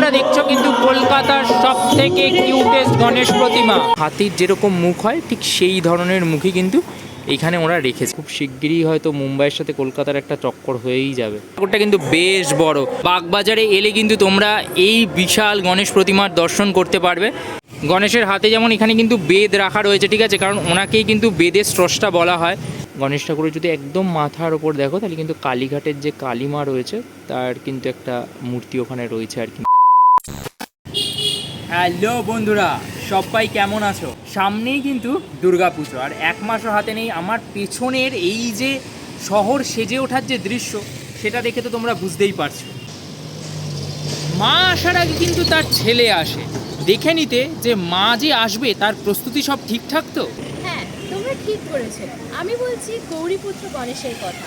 তোমরা দেখছ কিন্তু কলকাতার সব থেকে কিউটেস্ট গণেশ প্রতিমা। হাতির যেরকম মুখ হয়, ঠিক সেই ধরনের মুখই কিন্তু এখানে ওরা রেখেছে। খুব শিগগিরই হয়তো মুম্বাইয়ের সাথে কলকাতার একটা চক্কর হয়েই যাবে। ঠাকুরটা কিন্তু বেশ বড়। বাগবাজারে এলে কিন্তু তোমরা এই বিশাল গণেশ প্রতিমার দর্শন করতে পারবে। গণেশের হাতে যেমন এখানে কিন্তু বেদ রাখা রয়েছে, ঠিক আছে? কারণ ওনাকেই কিন্তু বেদের স্রষ্টা বলা হয়। গণেশ ঠাকুরের যদি একদম মাথার ওপর দেখো, তাহলে কিন্তু কালীঘাটের যে কালীমা রয়েছে, তার কিন্তু একটা মূর্তি ওখানে রয়েছে আর কি। হ্যালো বন্ধুরা, সবাই কেমন আছো? সামনেই কিন্তু দুর্গাপুজো, আর এক মাসও হাতে নেই আমার পেছনের এই যে শহর সেজে ওঠার যে দৃশ্য, সেটা দেখে তো তোমরা বুঝতেই পারছ। মা আসার আগে কিন্তু তার ছেলে আসে। দেখে নিতে যে মা যে আসবে, তার প্রস্তুতি সব ঠিকঠাক তো? হ্যাঁ তোমরা ঠিক করেছ আমি বলছি গৌরীপুত্র গণেশের কথা।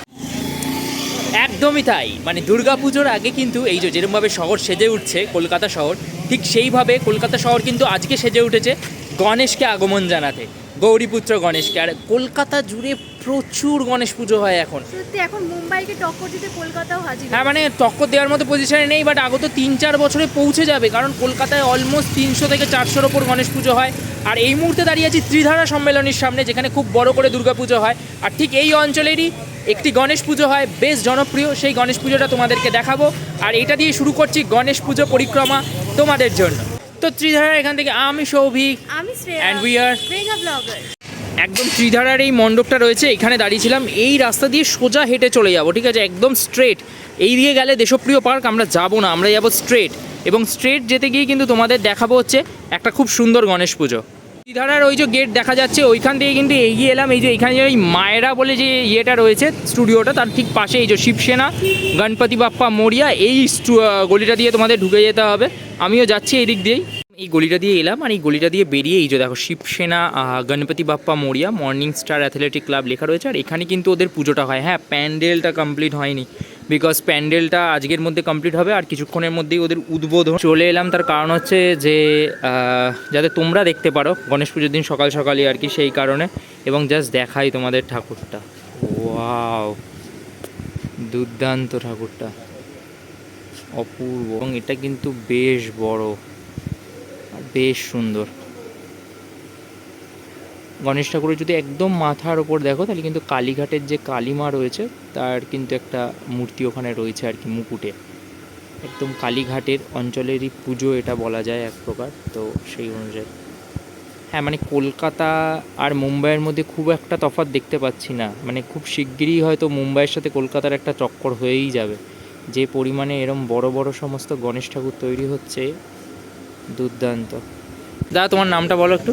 একদমই তাই। মানে দুর্গাপুজোর আগে কিন্তু এই যে যেরকমভাবে শহর সেজে উঠছে কলকাতা শহর ঠিক সেইভাবে কলকাতা শহর কিন্তু আজকে সেজে উঠেছে গণেশকে আগমন জানাতে গৌরীপুত্র গণেশকে। আর কলকাতা জুড়ে প্রচুর গণেশ পুজো হয় এখন। সত্যি এখন মুম্বাইকে টক্কর দিতে কলকাতাও হাজির হ্যাঁ মানে টক্কর দেওয়ার মতো পজিশনে নেই বাট আগত তিন চার বছরে পৌঁছে যাবে কারণ কলকাতায় অলমোস্ট তিনশো থেকে চারশোর ওপর গণেশ পুজো হয়। আর এই মুহূর্তে দাঁড়িয়ে আছি ত্রিধারা সম্মেলনের সামনে যেখানে খুব বড় করে দুর্গাপুজো হয়। আর ঠিক এই অঞ্চলেরই একটি গণেশ পুজো হয় বেশ জনপ্রিয়। সেই গণেশ পুজোটা তোমাদেরকে দেখাবো। আর এটা দিয়ে শুরু করছি গণেশ পুজো পরিক্রমা তোমাদের জন্য। তো ত্রিধারা এখান থেকে আমি সৌভিক একদম ত্রিধারার এই মণ্ডপটা রয়েছে। এখানে দাঁড়িয়েছিলাম। এই রাস্তা দিয়ে সোজা হেঁটে চলে যাব ঠিক আছে? একদম স্ট্রেট এই দিয়ে গেলে দেশপ্রিয় পার্ক আমরা যাব না আমরা যাব স্ট্রেট এবং স্ট্রেট যেতে গিয়ে কিন্তু তোমাদের দেখাবো হচ্ছে একটা খুব সুন্দর গণেশ পুজো। ত্রিধারার ওই যে গেট দেখা যাচ্ছে, ওইখান থেকে কিন্তু এগিয়ে এলাম। এই যে এখানে যে মায়েরা বলে যে ইয়েটা রয়েছে স্টুডিওটা তার ঠিক পাশে এই যে শিবসেনা, গণপতি বাপ্পা মরিয়া, এই গলিটা দিয়ে তোমাদের ঢুকে যেতে হবে। আমিও যাচ্ছি এই দিক দিয়েই। এই গলিটা দিয়ে এলাম আর এই গলিটা দিয়ে বেরিয়ে এই যে দেখো শিবসেনা গণপতি বাপ্পা মরিয়া মর্নিং স্টার অ্যাথলেটিক ক্লাব লেখা রয়েছে। আর এখানে কিন্তু ওদের পুজোটা হয়। হ্যাঁ প্যান্ডেলটা কমপ্লিট হয়নি। বিকজ প্যান্ডেলটা আজকের মধ্যে কমপ্লিট হবে আর কিছুক্ষণের মধ্যেই ওদের উদ্বোধন। চলে এলাম, তার কারণ হচ্ছে যে যাতে তোমরা দেখতে পারো, গণেশ পুজোর দিন সকাল সকালই আর কি সেই কারণে। এবং জাস্ট দেখাই তোমাদের ঠাকুরটা। ওয়াও দুর্দান্ত ঠাকুরটা। অপূর্ব। এবং এটা কিন্তু বেশ বড়। বেশ সুন্দর। গণেশ ঠাকুরের যদি একদম মাথার ওপর দেখো, তাহলে কিন্তু কালীঘাটের যে কালীমা রয়েছে, তার কিন্তু একটা মূর্তি ওখানে রয়েছে আর কি মুকুটে। একদম কালীঘাটের অঞ্চলেরই পুজো এটা বলা যায় এক প্রকার, তো সেই অনুযায়ী। হ্যাঁ মানে কলকাতা আর মুম্বাইয়ের মধ্যে খুব একটা তফাৎ দেখতে পাচ্ছি না। মানে খুব শিগগিরই হয়তো মুম্বাইয়ের সাথে কলকাতার একটা চক্কর হয়েই যাবে। যে পরিমাণে এরম বড় বড় সমস্ত গণেশ ঠাকুর তৈরি হচ্ছে, দুর্দান্ত। দাদা তোমার নামটা বলো একটু।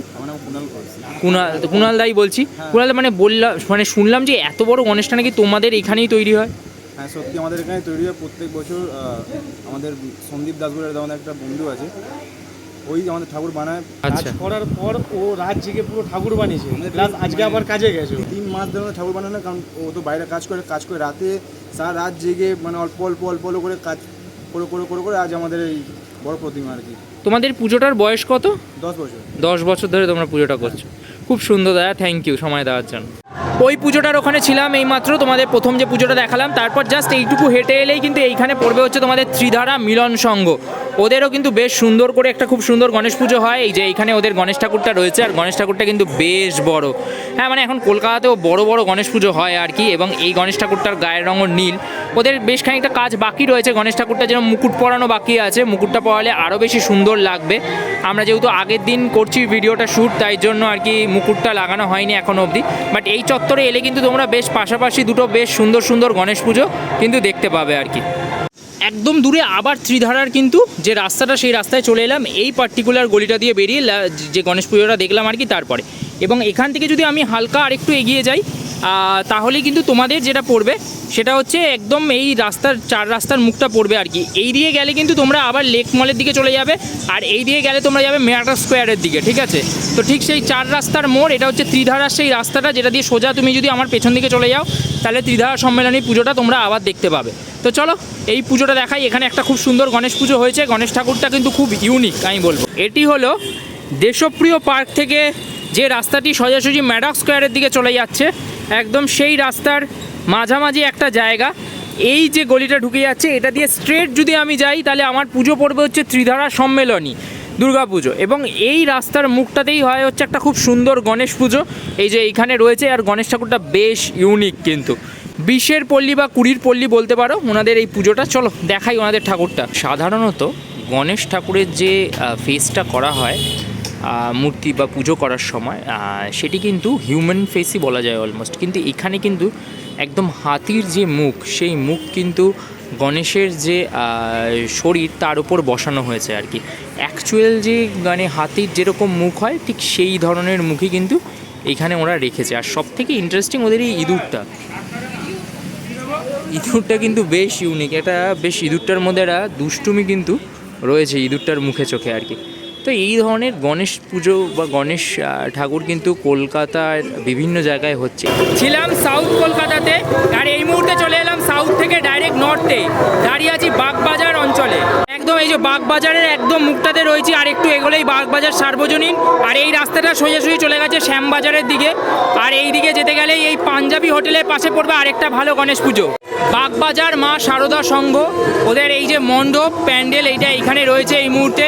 কুণাল কুণাল দাই বলছি। কুণাল মানে বললাম মানে শুনলাম যে এত বড় গণেশটা নাকি তোমাদের এখানেই তৈরি হয়? হ্যাঁ সত্যি আমাদের এখানে তৈরি হয়। প্রত্যেক বছর আমাদের সন্দীপ দাসগুলের আমাদের একটা বন্ধু আছে। ওই আমাদের ঠাকুর বানায়। আচ্ছা। কাজ করার পর ও রাত জেগে পুরো ঠাকুর বানিয়েছে। প্লাস আজকে আবার কাজে গেছে। তিন মাস ধরে ঠাকুর বানানো কারণ ও তো বাইরে কাজ করে কাজ করে রাতে সারা রাত জেগে মানে অল্প অল্প অল্প অল্প করে কাজ করে করে করে করে আজ আমাদের এই বড় প্রতিমা আর কি। তোমাদের পুজোটার বয়স কত? দশ বছর। দশ বছর ধরে তোমরা পুজোটা করছ। খুব সুন্দর দাদা থ্যাংক ইউ সময় দেওয়ার জন্য। ওই পুজোটার ওখানে ছিলাম এইমাত্র, তোমাদের প্রথম যে পুজোটা দেখালাম, তারপর জাস্ট এইটুকু হেঁটে এলেই কিন্তু এইখানে পড়বে হচ্ছে তোমাদের ত্রিধারা মিলন সংঘ। ওদেরও কিন্তু বেশ সুন্দর করে একটা খুব সুন্দর গণেশ পুজো হয়, এই যে এইখানে ওদের গণেশ ঠাকুরটা রয়েছে, আর গণেশ ঠাকুরটা কিন্তু বেশ বড়। হ্যাঁ মানে এখন কলকাতাতেও বড় বড় গণেশ পুজো হয় আর কি, এবং এই গণেশ ঠাকুরটার গায়ের রঙও নীল। ওদের বেশ খানিকটা কাজ বাকি রয়েছে, গণেশ ঠাকুরটা যেরকম মুকুট পরানো বাকি আছে, মুকুটটা পরালে আরও বেশি সুন্দর লাগবে। আমরা যেহেতু আগের দিন করছি ভিডিওটা শ্যুট তাই জন্য আর কি মুকুটটা লাগানো হয়নি এখনও অবধি বাট এই চত্বরে এলে কিন্তু তোমরা বেশ পাশাপাশি দুটো বেশ সুন্দর সুন্দর গণেশ পুজো কিন্তু দেখতে পাবে আর কি। একদম দূরে আবার ত্রিধারার কিন্তু যে রাস্তাটা, সেই রাস্তায় চলে এলাম। এই পার্টিকুলার গলিটা দিয়ে বেরিয়ে যে গণেশ পুজোটা দেখলাম আর কি তারপরে। এবং এখান থেকে যদি আমি হালকা আরেকটু এগিয়ে যাই তাহলে কিন্তু তোমাদের যেটা পড়বে, সেটা হচ্ছে একদম এই রাস্তার, চার রাস্তার মুখটা পড়বে আর কি। এই দিয়ে গেলে কিন্তু তোমরা আবার লেক মলের দিকে চলে যাবে, আর এই দিয়ে গেলে তোমরা যাবে মেয়াটা স্কোয়ারের দিকে, ঠিক আছে? তো ঠিক সেই চার রাস্তার মোড়, এটা হচ্ছে ত্রিধারার সেই রাস্তাটা, যেটা দিয়ে সোজা তুমি যদি আমার পেছন দিকে চলে যাও, তাহলে ত্রিধারা সম্মেলনী পুজোটা তোমরা আবার দেখতে পাবে। তো চলো, এই পুজোটা দেখাই, এখানে একটা খুব সুন্দর গণেশ পুজো হয়েছে, গণেশ ঠাকুরটা কিন্তু খুব ইউনিক আমি বলব। এটি হলো দেশপ্রিয় পার্ক থেকে যে রাস্তাটি সোজাসুজি ম্যাডক স্কোয়ারের দিকে চলে যাচ্ছে একদম সেই রাস্তার মাঝামাঝি একটা জায়গা। এই যে গলিটা ঢুকে যাচ্ছে, এটা দিয়ে স্ট্রেট যদি আমি যাই, তাহলে আমার পুজো পড়বে হচ্ছে ত্রিধারা সম্মেলনী, দুর্গা পুজো। এবং এই রাস্তার মুখটাতেই হয় হচ্ছে একটা খুব সুন্দর গণেশ পুজো। এই যে এইখানে রয়েছে, আর গণেশ ঠাকুরটা বেশ ইউনিক কিন্তু। বিশের পল্লী বা কুড়ির পল্লী বলতে পারো, ওনাদের এই পুজোটা। চলো, দেখাই ওনাদের ঠাকুরটা। সাধারণত গণেশ ঠাকুরের যে ফেসটা করা হয় মূর্তি বা পুজো করার সময় সেটি কিন্তু হিউম্যান ফেসই বলা যায় অলমোস্ট কিন্তু এখানে কিন্তু একদম হাতির যে মুখ, সেই মুখ কিন্তু গণেশের যে শরীর, তার উপর বসানো হয়েছে আর কি। অ্যাকচুয়াল যে মানে হাতির যেরকম মুখ হয়, ঠিক সেই ধরনের মুখই কিন্তু এখানে ওরা রেখেছে। আর সব থেকে ইন্টারেস্টিং ওদের এই ইঁদুরটা। ইঁদুরটা কিন্তু বেশ ইউনিক এটা বেশ ইঁদুরটার মধ্যে একটা দুষ্টুমি কিন্তু রয়েছে ইঁদুরটার মুখে চোখে আর কি। তো এই ধরনের গণেশ পুজো বা গণেশ ঠাকুর কিন্তু কলকাতার বিভিন্ন জায়গায় হচ্ছে। ছিলাম সাউথ কলকাতাতে, আর এই মুহূর্তে চলে এলাম সাউথ থেকে ডাইরেক্ট নর্থে দাঁড়িয়ে আছি বাগবাজার অঞ্চলে। একদম এই যে বাগবাজারের একদম মুখটাতে রয়েছি, আর একটু এগোলেই বাগবাজার সার্বজনীন। আর এই রাস্তাটা সোজাসুজি চলে গেছে শ্যামবাজারের দিকে। আর এই দিকে যেতে গেলেই এই পাঞ্জাবি হোটেলের পাশে পড়বে আরেকটা ভালো গণেশ পুজো। বাগবাজার মা সারদা সংঘ, ওদের এই যে মণ্ডপ, প্যান্ডেল, এইটা এইখানে রয়েছে এই মুহূর্তে।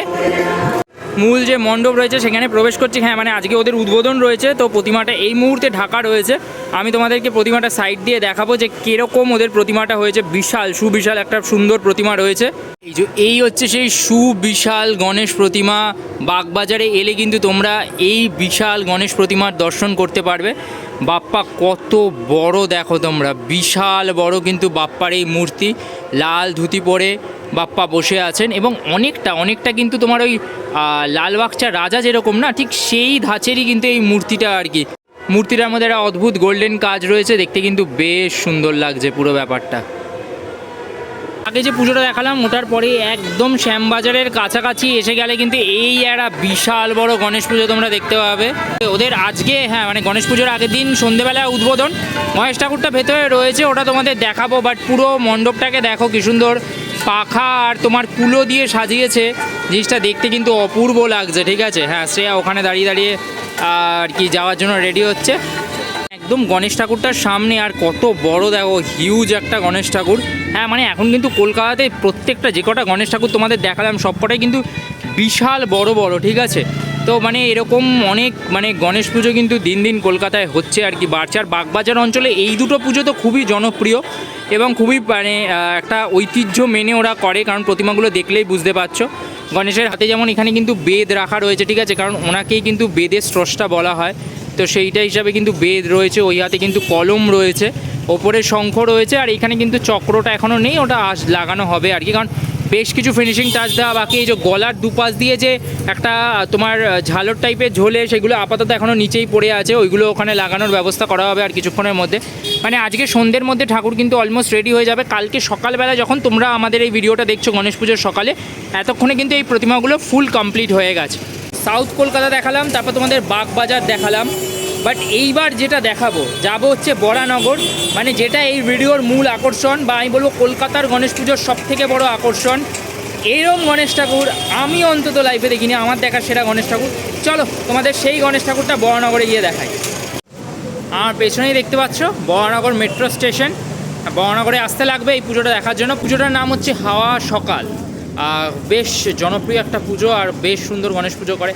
মূল যে মণ্ডপ রয়েছে, সেখানে প্রবেশ করছি। হ্যাঁ মানে আজকে ওদের উদ্বোধন রয়েছে, তো প্রতিমাটা এই মুহূর্তে ঢাকা রয়েছে। আমি তোমাদেরকে প্রতিমাটা সাইড দিয়ে দেখাবো যে কীরকম ওদের প্রতিমাটা হয়েছে। বিশাল, সুবিশাল একটা সুন্দর প্রতিমা রয়েছে। এই যে, এই হচ্ছে সেই সুবিশাল গণেশ প্রতিমা। বাগবাজারে এলে কিন্তু তোমরা এই বিশাল গণেশ প্রতিমার দর্শন করতে পারবে। বাপ্পা, কত বড় দেখো তোমরা। বিশাল বড় কিন্তু বাপ্পার এই মূর্তি। লাল ধুতি পরে বাপ্পা বসে আছেন এবং অনেকটা অনেকটা কিন্তু তোমার ওই লালবাগচা রাজা যেরকম না, ঠিক সেই ধাঁচেরই কিন্তু এই মূর্তিটা আর কি। মূর্তিটার মধ্যে একটা অদ্ভুত গোল্ডেন কাজ রয়েছে, দেখতে কিন্তু বেশ সুন্দর লাগছে পুরো ব্যাপারটা। আগে যে পুজোটা দেখালাম, ওটার পরে একদম শ্যামবাজারের কাছাকাছি এসে গেলে কিন্তু এই একটা বিশাল বড় গণেশ পুজো তোমরা দেখতে পাবে। ওদের আজকে হ্যাঁ মানে গণেশ পুজোর আগের দিন সন্ধেবেলা উদ্বোধন। মহেশ ঠাকুরটা ভেতরে রয়েছে, ওটা তোমাদের দেখাবো বাট পুরো মণ্ডপটাকে দেখো কি সুন্দর। পাখা আর তোমার কুলো দিয়ে সাজিয়েছে। জিনিসটা দেখতে কিন্তু অপূর্ব লাগছে, ঠিক আছে? হ্যাঁ শ্রেয়া ওখানে দাঁড়িয়ে দাঁড়িয়ে, আর কি যাওয়ার জন্য রেডি হচ্ছে। একদম গণেশ ঠাকুরটার সামনে, আর কত বড় দেখো হিউজ একটা গণেশ ঠাকুর। হ্যাঁ মানে এখন কিন্তু কলকাতাতে প্রত্যেকটা যে কটা গণেশ ঠাকুর তোমাদের দেখালাম, সবকটাই কিন্তু বিশাল বড় বড়, ঠিক আছে? তো মানে এরকম অনেক মানে গণেশ পুজো কিন্তু দিন দিন কলকাতায় হচ্ছে আর কি আর বাগবাজার অঞ্চলে এই দুটো পুজো তো খুবই জনপ্রিয় এবং খুবই মানে একটা ঐতিহ্য মেনে ওরা করে, কারণ প্রতিমাগুলো দেখলেই বুঝতে পারছ। গণেশের হাতে যেমন এখানে কিন্তু বেদ রাখা রয়েছে, ঠিক আছে? কারণ ওনাকেই কিন্তু বেদের স্রষ্টা বলা হয়। তো সেইটা হিসাবে কিন্তু বেদ রয়েছে, ওই হাতে কিন্তু কলম রয়েছে, ওপরে শঙ্খ রয়েছে, আর এখানে কিন্তু চক্রটা এখনও নেই, ওটা আস লাগানো হবে আর কি। কারণ বেশ কিছু ফিনিশিং টাচ দেওয়া বাকি। এই যে গলার দুপাশ দিয়ে যে একটা তোমার ঝালর টাইপের ঝোলে, সেগুলো আপাতত এখনও নিচেই পড়ে আছে। ওইগুলো ওখানে লাগানোর ব্যবস্থা করা হবে আর কিছুক্ষণের মধ্যে। মানে আজকে সন্ধ্যের মধ্যে ঠাকুর কিন্তু অলমোস্ট রেডি হয়ে যাবে। কালকে সকালবেলা যখন তোমরা আমাদের এই ভিডিওটা দেখছ গণেশ পুজোর সকালে, এতক্ষণে কিন্তু এই প্রতিমাগুলো ফুল কমপ্লিট হয়ে গেছে। সাউথ কলকাতা দেখালাম, তারপর তোমাদের বাগবাজার দেখালাম। বাট এইবার যেটা দেখাবো, যাব হচ্ছে বরানগর। মানে যেটা এই ভিডিওর মূল আকর্ষণ বা আমি বলব কলকাতার গণেশ পুজোর সব থেকে বড় আকর্ষণ। এরম গণেশ ঠাকুর আমি অন্তত লাইফে দেখিনি, আমার দেখা সেরা গণেশ ঠাকুর। চলো, তোমাদের সেই গণেশ ঠাকুরটা বরানগরে গিয়ে দেখাই। আমার পেছনেই দেখতে পাচ্ছ, বরানগর মেট্রো স্টেশন বরানগরে আসতে লাগবে এই পুজোটা দেখার জন্য। পুজোটার নাম হচ্ছে হাওয়া সকাল। বেশ জনপ্রিয় একটা পুজো আর বেশ সুন্দর গণেশ পুজো করে।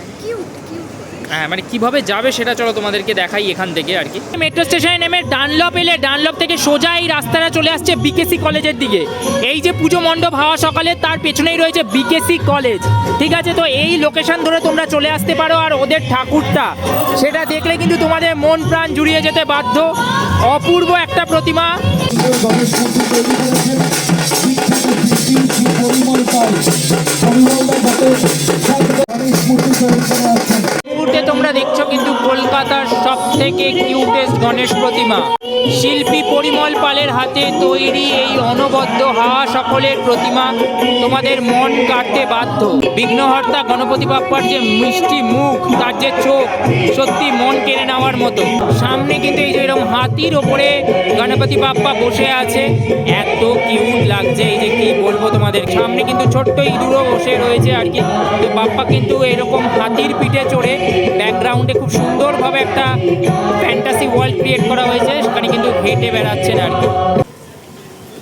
হ্যাঁ মানে কীভাবে যাবে সেটা চলো তোমাদেরকে দেখাই এখান থেকে আর কি। মেট্রো স্টেশনে নেমে ডানলপ এলে ডানলপ থেকে সোজা এই রাস্তাটা চলে আসছে বিকেসি কলেজের দিকে। এই যে পুজো মণ্ডপ হাওয়া সকালে তার পেছনেই রয়েছে বিকেসি কলেজ। ঠিক আছে তো এই লোকেশন ধরে তোমরা চলে আসতে পারো আর ওদের ঠাকুরটা। সেটা দেখলে কিন্তু তোমাদের মন প্রাণ জুড়িয়ে যেতে বাধ্য। অপূর্ব একটা প্রতিমা। পরিমল মুহূর্তে তোমরা দেখছ কিন্তু কলকাতার সব থেকে কিউটেস্ট গণেশ প্রতিমা। শিল্পী পরিমল পালের হাতে তৈরি এই অনবদ্য হাওয়া সকলের প্রতিমা তোমাদের মন কাটতে বাধ্য। বিঘ্নহর্তা গণপতি বাপ্পার যে মিষ্টি মুখ, তার যে চোখ, সত্যি মন কেড়ে নেওয়ার মতো। সামনে কিন্তু এই যে এরকম হাতির ওপরে গণপতি বাপ্পা বসে আছে। এত কিউট লাগছে এই যে বলব তোমাদের। সামনে কিন্তু ছোট্ট ইঁদুরও বসে রয়েছে আর কি। তো বাপ্পা কিন্তু এরকম হাতির পিঠে চড়ে ব্যাকগ্রাউন্ডে খুব সুন্দরভাবে একটা ফ্যান্টাসি ওয়ার্ল্ড ক্রিয়েট করা হয়েছে, সেখানে কিন্তু হেঁটে বেড়াচ্ছেন আর কি।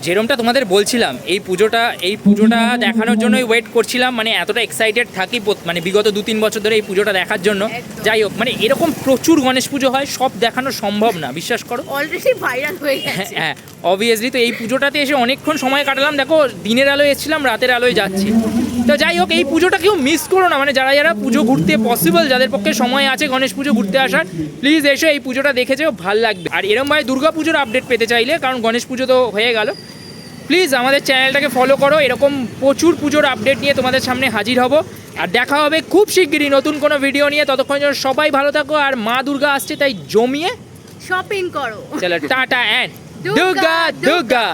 যেরমটা তোমাদের বলছিলাম এই পুজোটা এই পুজোটা দেখানোর জন্যই ওয়েট করছিলাম মানে এতটা এক্সাইটেড থাকি মানে বিগত দু তিন বছর ধরে এই পুজোটা দেখার জন্য। যাই হোক মানে এরকম প্রচুর গণেশ পুজো হয় সব দেখানো সম্ভব না বিশ্বাস করো। অলরেডি ভাইরাল হয়ে হ্যাঁ গেছে। হ্যাঁ অবভিয়াসলি তো এই পুজোটাতে এসে অনেকক্ষণ সময় কাটালাম। দেখো দিনের আলোয় এসেছিলাম রাতের আলোয় যাচ্ছি। তো যাই হোক এই পুজোটা কেউ মিস করো না মানে যারা যারা পুজো ঘুরতে পসিবল যাদের পক্ষে সময় আছে গণেশ পুজো ঘুরতে আসার প্লিজ এসে এই পুজোটা দেখে যেও ভালো লাগবে। আর এরমভাবে দুর্গা পুজোর আপডেট পেতে চাইলে কারণ গণেশ পুজো তো হয়ে গেল। প্লিজ আমাদের চ্যানেলটাকে ফলো করো। এরকম প্রচুর পুজোর আপডেট নিয়ে তোমাদের সামনে হাজির হব। আর দেখা হবে খুব শিগগিরই নতুন কোনো ভিডিও নিয়ে। ততক্ষণ যেন সবাই ভালো থাকো আর মা দুর্গা আসছে তাই জমিয়ে শপিং করো। চলো টাটা অ্যান্ড দুর্গা, দুর্গা। দুর্গা।